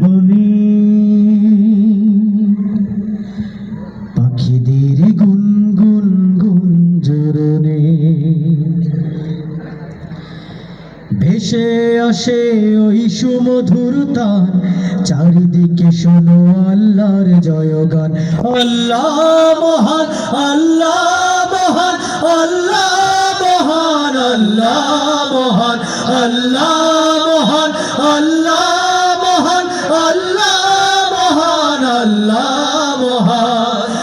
বনে পাখিদের গুনগুন গুঞ্জরণে ভেসে আসে ওই সুমধুর তান চারিদিকে শোনো আল্লাহর জয়গান। আল্লাহ মহান আল্লাহ মহান আল্লাহ মহান আল্লাহ মহান আল্লাহ মহান, আল্লাহ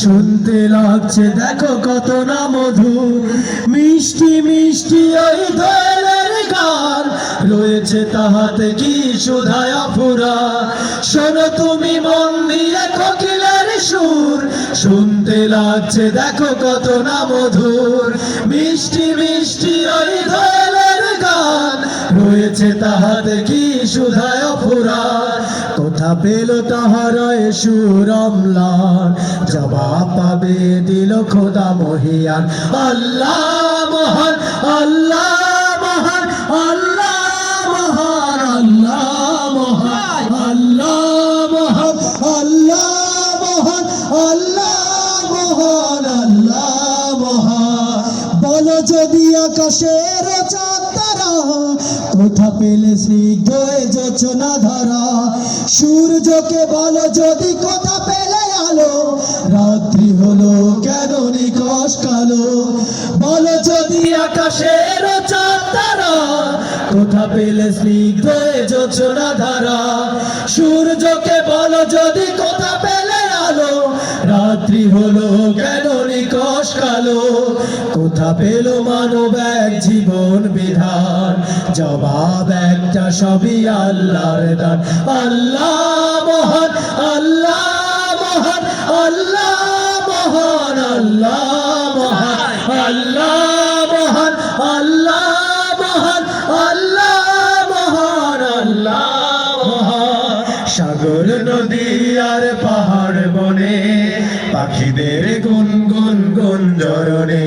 শুনতে লাগছে, দেখো কত না মধুর। মিষ্টি মিষ্টি ওই দোয়েলের গান। রয়েছে তাহাতে কি সুধায় ফুরা। শোনো তুমি মন দিয়ে কোকিলের সুর। শুনতে লাগছে, দেখো কত না মধুর। মিষ্টি মিষ্টি ওই দোয়েলের গান। রয়েছে তাহাতে কি সুধায় ফুরা কোথা পেল তাহারায় সুরমলান জবাব পাবে দিল খোদা মহিয়ান। আল্লাহ মহান, আল্লাহ আকাশের চাঁদ তারা, কোথা পেলে যোচনা ধারা? সূর্যকে বলো, যদি কোথা পেলে আলো? রাত্রি হলো কেন নিকশ কালো? যদি আকাশের কোথা পেলে যোচনা সূর্যকে যদি কোথা পেলে আলো? রাত্রি হলো কেন নিকশ কালো? কোথা পেল মানব এক জীবন বিধান? জবাব একটা সবই আল্লাহর দান। আল্লাহ মহান আল্লাহ মহান আল্লাহ মহান, আল্লাহ সাগর, নদী আর পাহাড় বনে, পাখিদের গুন গুন গুন জরনে